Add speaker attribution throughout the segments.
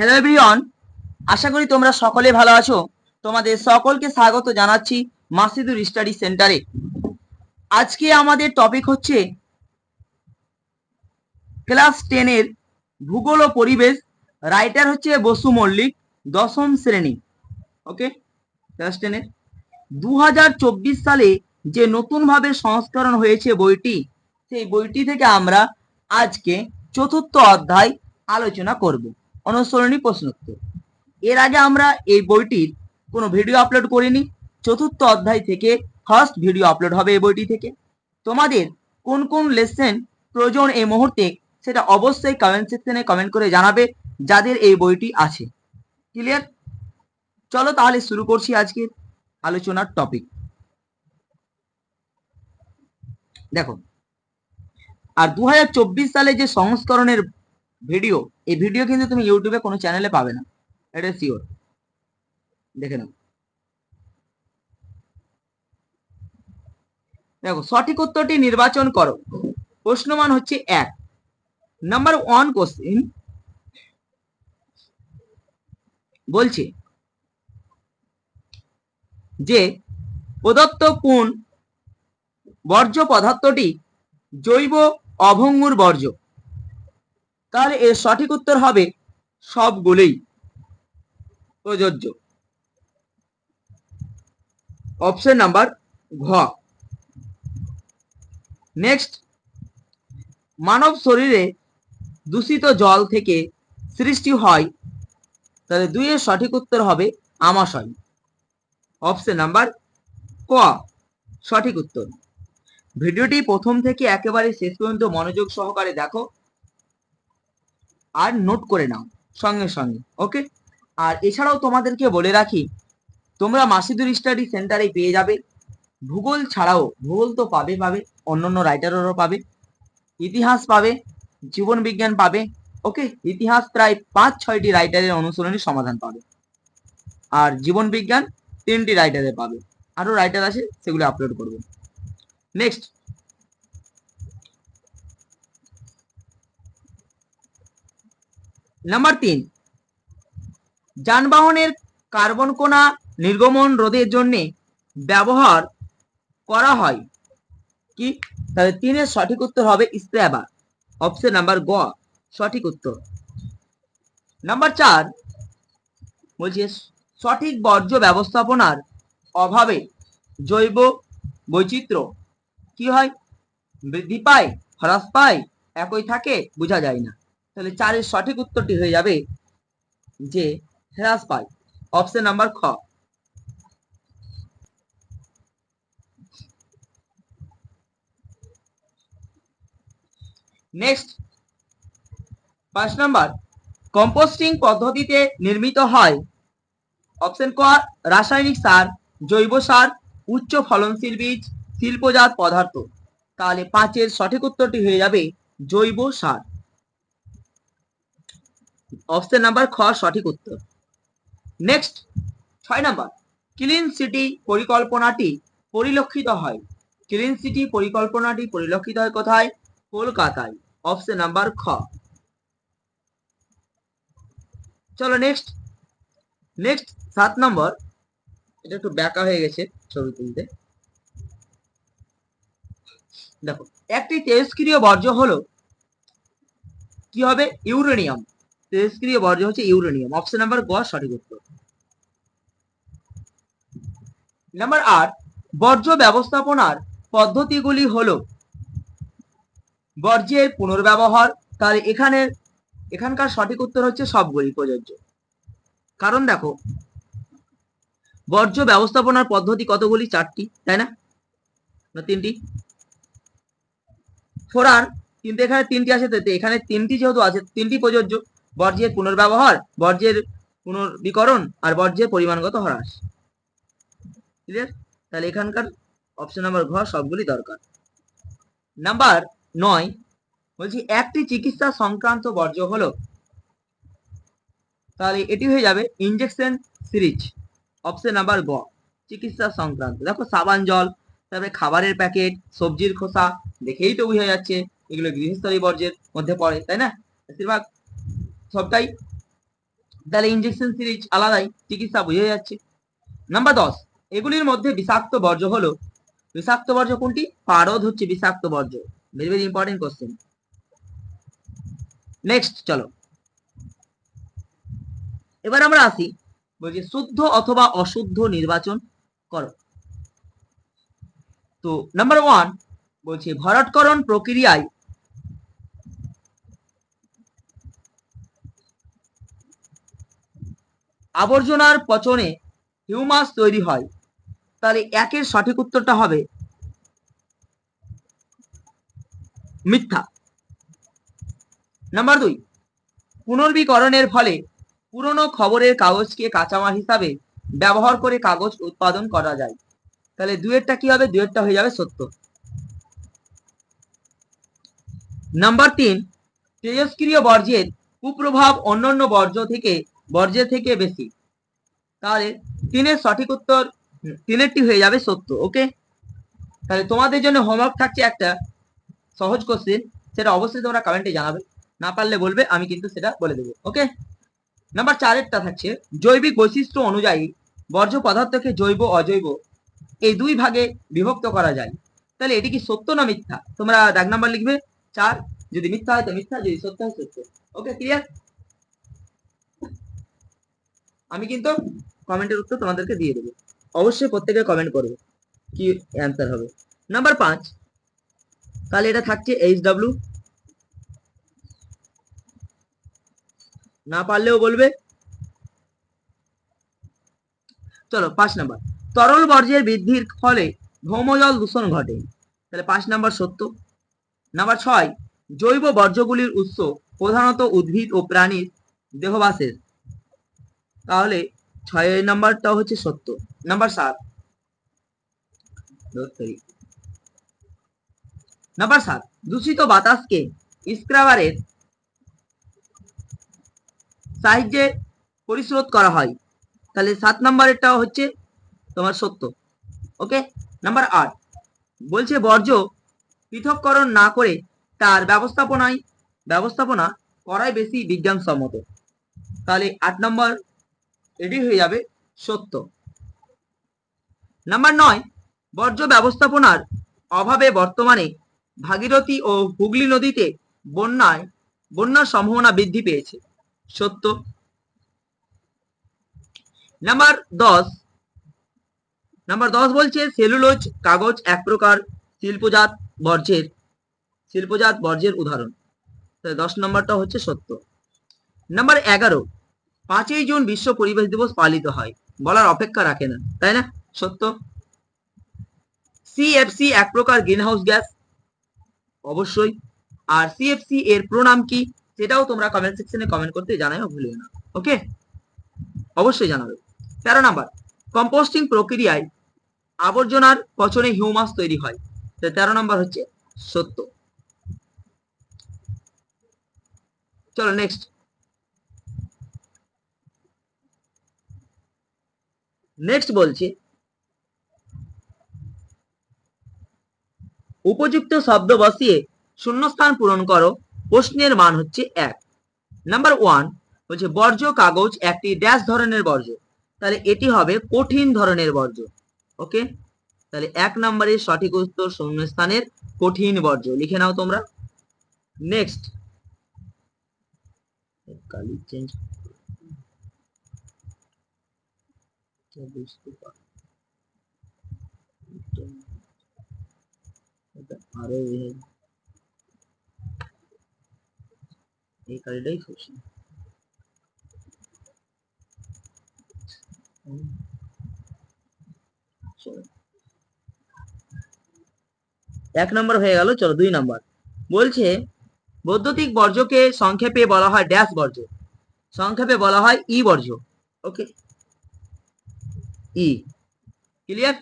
Speaker 1: Hello everyone আশা করি তোমরা সকলে ভালো আছো। তোমাদের সকলকে স্বাগত জানাচ্ছি মাসিদুর স্টাডি সেন্টারে। আজকে আমাদের টপিক হচ্ছে ক্লাস টেনের ভূগোল ও পরিবেশ। রাইটার হচ্ছে বসু মল্লিক, দশম শ্রেণি। ওকে ক্লাস টেনের দু হাজার চব্বিশ সালে যে নতুনভাবে সংস্করণ হয়েছে বইটি, সেই বইটি থেকে আমরা আজকে চতুর্থ অধ্যায় আলোচনা করব। অনুসরণী প্রশ্নোত্তর। এর আগে আমরা এই বইটির কোনো ভিডিও আপলোড করিনি। চতুর্থ অধ্যায় থেকে ফার্স্ট ভিডিও আপলোড হবে এই বইটি থেকে। তোমাদের কোন কোন লেসেন প্রয়োজন এই মুহূর্তে সেটা অবশ্যই কমেন্ট সেকশনে কমেন্ট করে জানাবে যাদের এই বইটি আছে। ক্লিয়ার চলো তাহলে শুরু করছি আজকের আলোচনার টপিক দেখো, আর দু হাজার চব্বিশ সালে যে সংস্করণের ভিডিও এই ভিডিও কিন্তু তুমি ইউটিউবে কোনো চ্যানেলে পাবে না। এটা শিওর দেখে নাও। দেখো, সঠিক উত্তরটি নির্বাচন করো। প্রশ্নমান হচ্ছে এক। নাম্বার ওয়ান কোশ্চিন বলছে যে, প্রদত্ত কোন বর্জ্য পদার্থটি জৈব অভঙ্গুর বর্জ্য? তাহলে এর সঠিক উত্তর হবে সবগুলোই প্রযোজ্য। অপশন নাম্বার ঘ। নেক্সট মানব শরীরে দূষিত জল থেকে সৃষ্টি হয়, তাহলে দুইয়ের সঠিক উত্তর হবে আমাশয়। অপশন নাম্বার ক, সঠিক উত্তর। ভিডিওটি প্রথম থেকে একেবারে শেষ পর্যন্ত মনোযোগ সহকারে দেখো। আর নোট করে নাও সঙ্গে সঙ্গে ওকে আর এছাড়াও তোমাদেরকে বলে রাখি, তোমরা মাসিদুর স্টাডি সেন্টারে পেয়ে যাবে। ভূগোল ছাড়াও, ভূগোল তো পাবে পাবে, অন্যান্য রাইটারেরও পাবে, ইতিহাস পাবে, জীবন বিজ্ঞান পাবে ওকে ইতিহাস প্রায় পাঁচ, ছয়টি রাইটারের অনুসরণী সমাধান পাবে। আর জীবন বিজ্ঞান তিনটি রাইটারে পাবে। আরও রাইটার আছে, সেগুলো আপলোড করবে। নেক্সট নাম্বার তিন, যানবাহনের কার্বন কোনা নির্গমন রোধের জন্য ব্যবহার করা হয়। কি? তাহলে তিনের সঠিক উত্তর হবে স্ক্র্যাবার। অপশন নাম্বার গ, সঠিক উত্তর। নাম্বার চার, বলছে, সঠিক বর্জ্য ব্যবস্থাপনার অভাবে জৈব বৈচিত্র্য কি হয়? বৃদ্ধি পায়, হ্রাস পায়, একই থাকে, বোঝা যায় না। তাহলে চারের সঠিক উত্তরটি হয়ে যাবে যে হ্রাস পায়। অপশন নাম্বার খ। নেক্সট পাঁচ নাম্বার কম্পোস্টিং পদ্ধতিতে নির্মিত হয়। অপশন ক, রাসায়নিক সার, জৈব সার, উচ্চ ফলনশীল বীজ, শিল্পজাত পদার্থ। তাহলে পাঁচের সঠিক উত্তরটি হয়ে যাবে জৈব সার। অপশন নাম্বার খ, সঠিক উত্তর। নেক্সট ছয় নাম্বার ক্লিন সিটি পরিকল্পনাটি পরিলক্ষিত হয়। ক্লিন সিটি পরিকল্পনাটি পরিলক্ষিত হয় কোথায়? কলকাতায়। অপশন নাম্বার খ। চলো নেক্সট নেক্সট সাত নম্বর এটা একটু ব্যাকা হয়ে গেছে ছবি তুলতে। দেখো, একটি তেজস্ক্রিয় বর্জ্য হলো কি হবে? ইউরেনিয়াম। তেজস্ক্রিয় বর্জ্য হচ্ছে ইউরেনিয়াম। অপশন নাম্বার গ, সঠিক উত্তর। নাম্বার আট, বর্জ্য ব্যবস্থাপনার পদ্ধতিগুলি হলো বর্জ্যের পুনর্ব্যবহার তাহলে এখানে, এখানকার সঠিক উত্তর হচ্ছে সবগুলি প্রযোজ্য। কারণ দেখো, বর্জ্য ব্যবস্থাপনার পদ্ধতি কতগুলি? চারটি, তাই না? তিনটি? ফোরার কিন্তু এখানে তিনটি আছে এখানে তিনটি যেহেতু আছে, তিনটি প্রযোজ্য। বর্জ্যের পুনর্ব্যবহার, বর্জ্যের পুনর্বীকরণ আর বর্জ্যের পরিমাণগত হ্রাস। ক্লিয়ার তাহলে এখানকার অপশন নাম্বার ঘ সবগুলি দরকার। নাম্বার নয়, বলছি একটি চিকিৎসা সংক্রান্ত বর্জ্য হলো, তাহলে এটি হয়ে যাবে ইনজেকশন সিরিজ অপশন নাম্বার গ, চিকিৎসা সংক্রান্ত। দেখো সাবান জল, তারপরে খাবারের প্যাকেট, সবজির খোসা, দেখেই তো বোঝা যাচ্ছে এগুলো গৃহস্থলী বর্জ্যের মধ্যে পড়ে, তাই না? বেশিরভাগ সবটাই। তাহলে ইনজেকশন সিরিজ আলাদাই, চিকিৎসা বুঝে যাচ্ছে। নাম্বার দশ, এগুলির মধ্যে বিষাক্ত বর্জ্য হলো, বিষাক্ত বর্জ্য কোনটি? পারদ হচ্ছে বিষাক্ত বর্জ্য। Very very important question next চলো। এবার আমরা আসি বলছি শুদ্ধ অথবা অশুদ্ধ নির্বাচন করো। তো নাম্বার ওয়ান বলছে ভরাটকরণ প্রক্রিয়ায় আবর্জনার পচনে হিউমাস তৈরি হয়। তাহলে একের সঠিক উত্তরটা হবে মিথ্যা। নাম্বার দুই, পুনর্বীকরণের ফলে পুরনো খবরের কাগজকে কাঁচামাল হিসাবে ব্যবহার করে কাগজ উৎপাদন করা যায়। তাহলে দুয়েরটা কি হবে? দুয়েরটা হয়ে যাবে সত্য নাম্বার তিন, তেজস্ক্রিয় বর্জ্যের কুপ্রভাব অন্যান্য বর্জ্য থেকে বর্জ্যের থেকে বেশি। তাহলে তিনের সঠিক উত্তর তিনেরটি হয়ে যাবে সত্য ওকে তাহলে তোমাদের জন্য হোমওয়ার্ক থাকছে একটা সহজ কোশ্চেন সেটা অবশ্যই তোমরা কমেন্টে জানাবে। না পারলে বলবে, আমি কিন্তু সেটা বলে দেবো ওকে নাম্বার চারেরটা থাকছে, জৈবিক বৈশিষ্ট্য অনুযায়ী বর্জ্য পদার্থকে জৈব, অজৈব এই দুই ভাগে বিভক্ত করা যায়। তাহলে এটি কি সত্য না মিথ্যা? তোমরা দাগ নাম্বার লিখবে, চার, যদি মিথ্যা হয় তো মিথ্যা, যদি সত্য হয় সত্য ওকে ক্লিয়ার আমি কিন্তু কমেন্টের উত্তর তোমাদেরকে দিয়ে দেবো। অবশ্যই প্রত্যেকে কমেন্ট করবে, কি অ্যান্সার হবে। নাম্বার পাঁচ তাহলে এটা থাকছে এইচ ডাব্লিউ না পারলেও বলবে। চলো, পাঁচ নাম্বার তরল বর্জ্যের বৃদ্ধির ফলে ভৌমজল দূষণ ঘটে। তাহলে পাঁচ নাম্বার সত্য। নাম্বার ছয়, জৈব বর্জ্যগুলির উৎস প্রধানত উদ্ভিদ ও প্রাণীর দেহবাসের। তাহলে ছয় নাম্বারটা হচ্ছে সত্য। নাম্বার সাত। নাম্বার সাত। দূষিত বাতাসকে স্ক্রাবারের সাহায্যে পরিস্রোত করা হয়। তাহলে সাত নাম্বারেরটাও হচ্ছে তোমার সত্য। ওকে? নাম্বার আট। বলছে বর্জ্য পৃথককরণ না করে তার ব্যবস্থাপনায় ব্যবস্থাপনা করাই বেশি বিজ্ঞানসম্মত। তাহলে আট নম্বর এটি হয়ে যাবে সত্য। নাম্বার নয়, বর্জ্য ব্যবস্থাপনার অভাবে বর্তমানে ভাগীরথী ও হুগলি নদীতে বন্যায়, বন্যার সম্ভাবনা বৃদ্ধি পেয়েছে। সত্য। নাম্বার দশ নাম্বার দশ বলছে সেলুলোজ কাগজ এক প্রকার শিল্পজাত বর্জ্যের শিল্পজাত বর্জ্যের উদাহরণ। দশ নম্বরটা হচ্ছে সত্য। নাম্বার এগারো পাঁচই জুন বিশ্ব পরিবেশ দিবস পালিত হয়। বলার অপেক্ষা রাখে না, তাই না? সত্য? সিএফসি এক প্রকার গ্রিনহাউস গ্যাস অবশ্যই। আর সিএফসি এর প্রোনাম কি, সেটাও তোমরা কমেন্ট সেকশনে কমেন্ট করতে জানাই ভুলিও না ওকে অবশ্যই জানাবে। তেরো নাম্বার কম্পোস্টিং প্রক্রিয়ায় আবর্জনার পচনে হিউমাস তৈরি হয়। তেরো নম্বর হচ্ছে সত্য। চলো নেক্সট নেক্সট বলছে। উপযুক্ত শব্দ বসিয়ে শূন্যস্থান পূরণ করো। প্রশ্নের মান হচ্ছে এক। নাম্বার ওয়ান বলছে বর্জ্য কাগজ একটি ড্যাশ ধরনের বর্জ্য। তাহলে এটি হবে কঠিন ধরনের বর্জ্য। ওকে তাহলে এক নম্বরের সঠিক উত্তর শূন্যস্থানের কঠিন বর্জ্য। লিখে নাও তোমরা। নেক্সট আরও এই খুশি এক নম্বর হয়ে গেল, চলো দুই নম্বর। বলছে, বৈদ্যুতিক বর্জ্যকে সংক্ষেপে বলা হয় ড্যাশ বর্জ্য। সংক্ষেপে বলা হয় ই বর্জ্য। ওকে ই ক্লিয়ার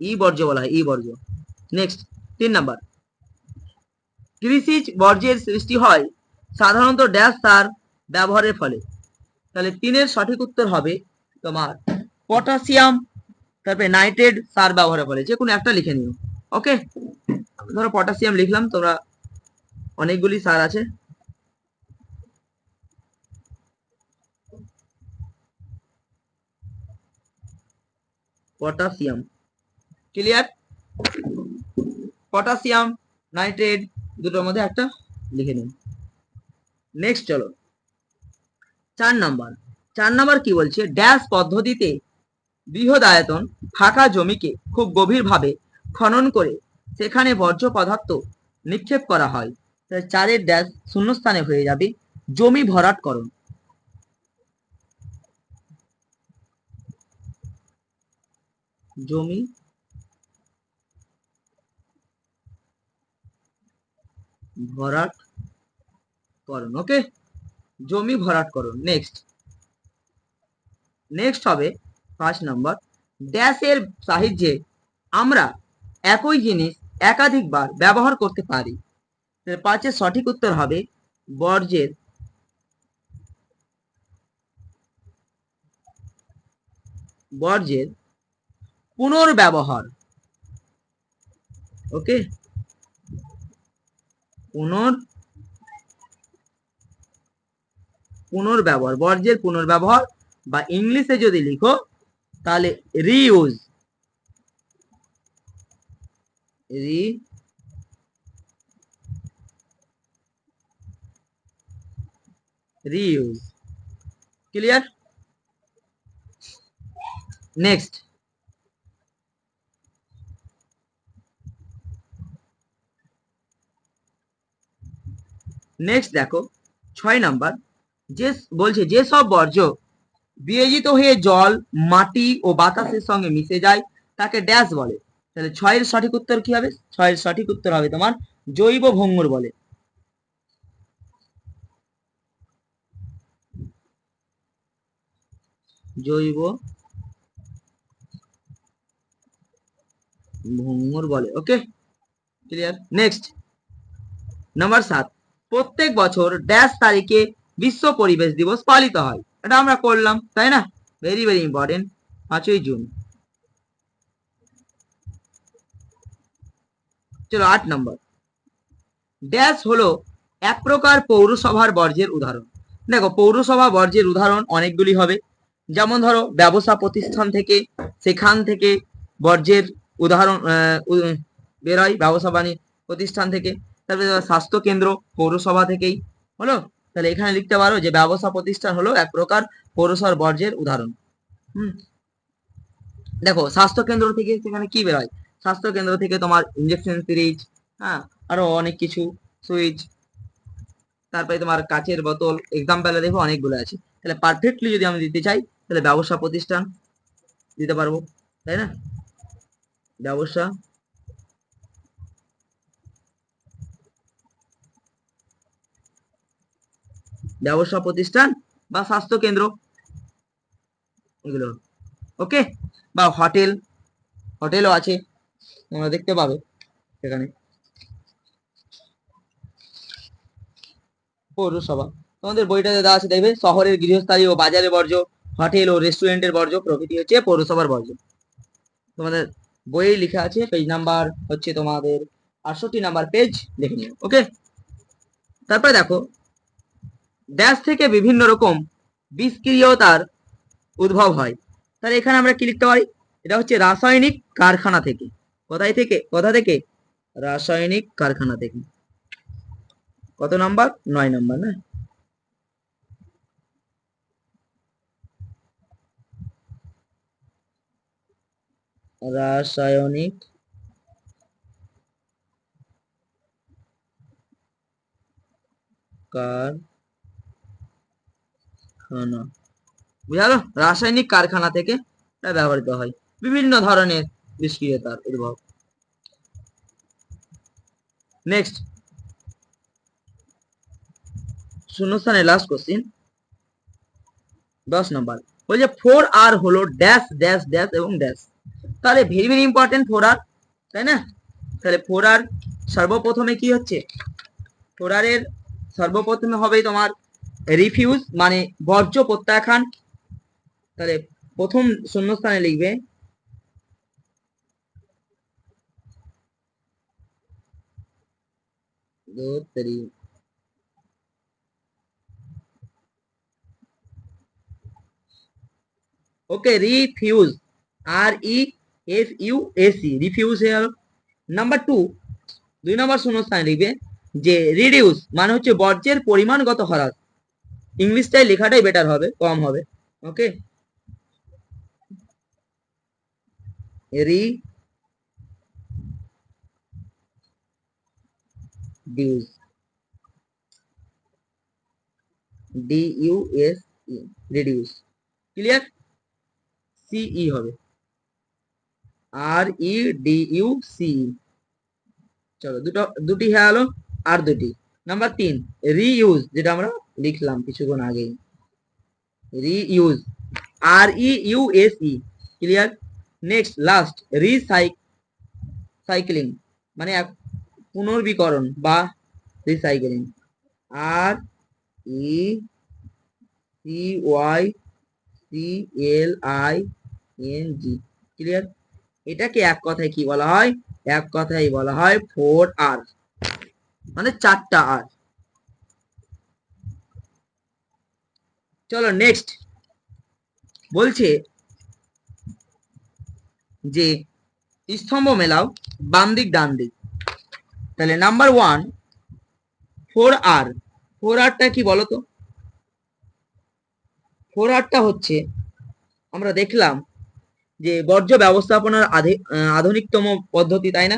Speaker 1: ই বর্জ্য বলা হয় ই বর্জ্য নেক্সট তিন নাম্বার কৃষিজ বর্জ্যের সৃষ্টি হয় সাধারণত ড্যাশ সার ব্যবহারের ফলে। তাহলে তিনের সঠিক উত্তর হবে তোমার পটাশিয়াম, তারপরে নাইট্রেট সার ব্যবহারের ফলে। যে কোনো একটা লিখে নিও। ওকে ধরো পটাশিয়াম লিখলাম, তোমরা অনেকগুলি সার আছে। পটাশিয়াম। ক্লিয়ার পটাশিয়াম, নাইট্রেট, দুটোর মধ্যে একটা লিখে নিন। নেক্সট চলো। চার নাম্বার। চার নাম্বার কি বলছে? ড্যাশ পদ্ধতিতে বৃহৎ আয়তন ফাঁকা জমিকে খুব গভীরভাবে খনন করে সেখানে বর্জ্য পদার্থ নিক্ষেপ করা হয়। চারের ড্যাশ শূন্যস্থানে হয়ে যাবে। জমি ভরাটকরণ। জমি? ভরাট করুন, ওকে? জমি ভরাট করুন নেক্সট নেক্সট হবে পাঁচ নম্বর। ড্যাশের সাহায্যে আমরা একই জিনিস একাধিকবার ব্যবহার করতে পারি। পাঁচের সঠিক উত্তর হবে বর্জ্যের বর্জ্যের পুনর্ব্যবহার। ওকে পুনর পুনর্ব্যবহার, বর্জ্যের পুনর্ব্যবহার বা ইংলিশে যদি লিখো, তাহলে রিইউজ রি রিইউজ ক্লিয়ার নেক্সট নেক্সট দেখো, ছয় নাম্বার যে বলছে, যে সব বর্জ্য বিয়োজিত হয়ে জল, মাটি ও বাতাসের সঙ্গে মিশে যায়, তাকে ড্যাশ বলে। তাহলে ছয়ের সঠিক উত্তর কি হবে? ছয়ের সঠিক উত্তর হবে তোমার জৈব ভঙ্গুর বলে। জৈব ভঙ্গুর বলে ওকে ক্লিয়ার নেক্সট নাম্বার সাত। প্রত্যেক বছর ড্যাশ তারিখে বিশ্ব পরিবেশ দিবস পালিত হয়। এটা আমরা করলাম, তাই না? ভেরি ভেরি ইম্পর্টেন্ট পাঁচই জুন। চলো আট নম্বর। ড্যাশ হলো এক প্রকার পৌরসভার বর্জ্যের উদাহরণ। দেখো, পৌরসভা বর্জ্যের উদাহরণ অনেকগুলি হবে। যেমন ধরো, ব্যবসা প্রতিষ্ঠান থেকে, সেখান থেকে বর্জ্যের উদাহরণ বেরোয় ব্যবসা বাণিজ্য প্রতিষ্ঠান থেকে। তারপরে স্বাস্থ্য কেন্দ্র, পৌরসভা থেকেই, হলো? তাহলে এখানে লিখতে পারো যে ব্যবসা প্রতিষ্ঠান হলো এক প্রকার পৌরসভার বর্জ্যের উদাহরণ। হুম? দেখো, স্বাস্থ্য কেন্দ্র থেকে সেখানে কি বেরোয়? স্বাস্থ্য কেন্দ্র থেকে তোমার ইঞ্জেকশন সিরিজ হ্যাঁ আরও অনেক কিছু সুইচ তারপরে তোমার কাচের বোতল এক্সাম্পল দেখো অনেকগুলো আছে। তাহলে পারফেক্টলি যদি আমি দিতে চাই, তাহলে ব্যবসা প্রতিষ্ঠান দিতে পারব, তাই না? ব্যবসা ব্যবসা প্রতিষ্ঠান বা স্বাস্থ্য কেন্দ্র। এগুলো। ওকে বা হোটেল হোটেলও আছে। তোমরা দেখতে পাবে সেখানে। পৌরসভা। তোমাদের বইটাতে দেওয়া আছে, দেখবে? শহরের গৃহস্থালী ও বাজারের বর্জ্য হোটেল ও রেস্টুরেন্টের বর্জ্য, প্রভৃতি হচ্ছে পৌরসভার বর্জ্য। তোমাদের বইয়ে লেখা আছে পেজ নাম্বার হচ্ছে তোমাদের আটষট্টি নাম্বার পেজ দেখে নিও। ওকে তারপরে দেখো ড্যাশ থেকে বিভিন্ন রকম বিষক্রিয়তার উদ্ভব হয়। তাহলে এখানে আমরা কি লিখতে পারি? এটা হচ্ছে রাসায়নিক কারখানা থেকে। কোথায় থেকে? কোথা থেকে? রাসায়নিক কারখানা থেকে। কত নাম্বার? নয় নাম্বার, না? রাসায়নিক কারখানা বুঝালো? রাসায়নিক কারখানা থেকে ব্যবহৃত হয়। বিভিন্ন ধরনের নিষ্ক্রিয়তার উদ্ভব। নেক্সট শূন্যস্থানে লাস্ট কোশ্চিন দশ নম্বর। বলছে ফোর আর হলো ড্যাশ ড্যাশ ড্যাশ এবং ড্যাশ তাহলে very very important four R তাই না? তাহলে ফোর আর সর্বপ্রথমে কি হচ্ছে? ফোর আর এর সর্বপ্রথমে হবে তোমার রিফিউজ মানে বর্জ্য প্রত্যাখ্যান। তাহলে প্রথম শূন্যস্থানে লিখবে, okay refuse R E F U S refuse হয়ে গেল। নাম্বার টু দুই নম্বর শূন্যস্থানে লিখবে যে রিডিউস মানে হচ্ছে বর্জ্যের পরিমাণগত হ্রাস। ইংলিশটাই লেখাটাই বেটার হবে, কম হবে okay reduce D U S E reduce clear সিই হবে। R E D U C চলো দুটো, দুটি হয়ে গেলো, আর দুটি। নাম্বার তিন রিইউজ যেটা আমরা লিখলাম কিছুক্ষণ আগেই। Reuse R E U S E clear next last রিসাইক cycling মানে পুনর্বীকরণ বা recycling R E C Y C L I N G clear এটাকে এক কথায় কি বলা হয়? এক কথায় বলা হয় ফোর আর মানে চারটা আর চলো নেক্সট বলছে যে, স্তম্ভ মেলাও বাম দিক ডান দিক তাহলে number one four R four আরটা কি বলতো? ফোর আরটা হচ্ছে, আমরা দেখলাম যে, বর্জ্য ব্যবস্থাপনার আধে- আধুনিকতম পদ্ধতি, তাই না?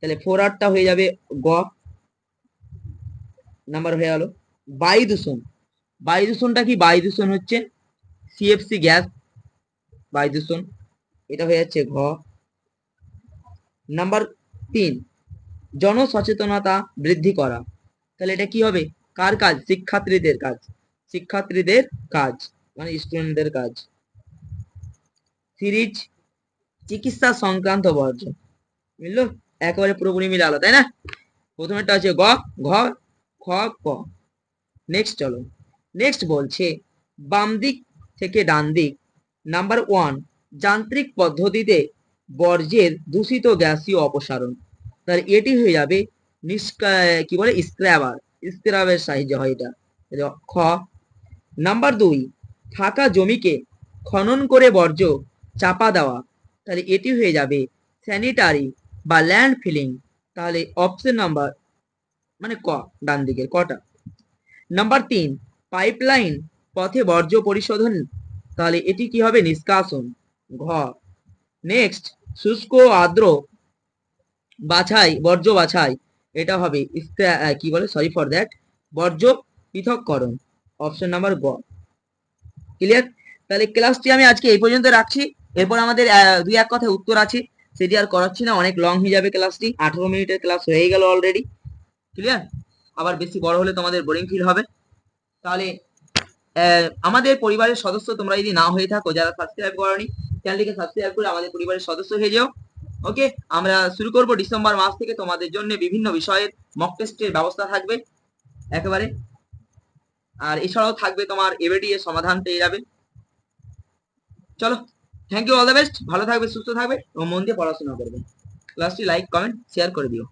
Speaker 1: তাহলে ফোর আরটা হয়ে যাবে গ। নাম্বার হয়ে গেল বায়ু দূষণ বায়ু দূষণটা কি? বায়ু দূষণ হচ্ছে সিএফসি গ্যাস বায়ু দূষণ এটা হয়ে যাচ্ছে ঘ। নাম্বার তিন, জনসচেতনতা বৃদ্ধি করা। তাহলে এটা কি হবে? কার কাজ? শিক্ষার্থীদের কাজ। শিক্ষার্থীদের কাজ মানে স্টুডেন্টদের কাজ। সিরিজ, চিকিৎসা সংক্রান্ত বর্জ্য। বুঝলো? একেবারে পুরোপুরি মিলে আলো তাই না? প্রথমেরটা হচ্ছে গ, ঘ, খ, ক। নেক্সট চলো। নেক্সট বলছে, বাম দিক থেকে ডান দিক। নাম্বার ওয়ান যান্ত্রিক পদ্ধতিতে বর্জ্যের দূষিত গ্যাসীয় অপসারণ। তাহলে এটি হয়ে যাবে কি বলে, স্ক্র্যাবার। স্ক্র্যাবের সাহায্য হয় এটা। খ। নাম্বার দুই ফাঁকা জমিকে খনন করে বর্জ্য চাপা দেওয়া। তাহলে এটি হয়ে যাবে স্যানিটারি বা ল্যান্ড ফিলিং তাহলে অপশন নাম্বার মানে ক, ডান দিকের, কটা? নাম্বার তিন পাইপলাইন পথে বর্জ্য পরিশোধন, তাহলে এটি কি হবে? নিষ্কাশন। ঘ। নেক্সট শুষ্ক আর্দ্র বাছাই, বর্জ্য বাছাই। এটা হবে কি বলে? সরি ফর দ্যাট বর্জ্য পৃথককরণ। অপশন নাম্বার গ। ক্লিয়ার তাহলে ক্লাসটি আমি আজকে এই পর্যন্ত রাখছি। এরপর আমাদের দুই এক কথায় উত্তর আছে। সেটি আর করাচ্ছি না, অনেক লং হয়ে যাবে ক্লাসটি আঠারো মিনিটের ক্লাস হয়ে গেল অলরেডি ক্লিয়ার আবার বেশি বড় হলে তোমাদের বোরিং ফিল হবে। তাহলে আমাদের পরিবারের সদস্য তোমরা যদি না হয়ে থাকো, যারা সাবস্ক্রাইব করনি চ্যানেলটিকে সাবস্ক্রাইব করে আমাদের পরিবারের সদস্য হয়ে যাও। ওকে আমরা শুরু করব ডিসেম্বর মাস থেকে তোমাদের জন্য বিভিন্ন বিষয়ের মক টেস্টের ব্যবস্থা থাকবে, একেবারে। আর এছাড়াও থাকবে তোমার এবিডি এর সমাধান পেয়ে যাবে। চলো thank you all the best ভালো থাকবে, সুস্থ থাকবে, এবং মন দিয়ে পড়াশোনা করবে। ক্লাসটি লাইক কমেন্ট শেয়ার করে দিও।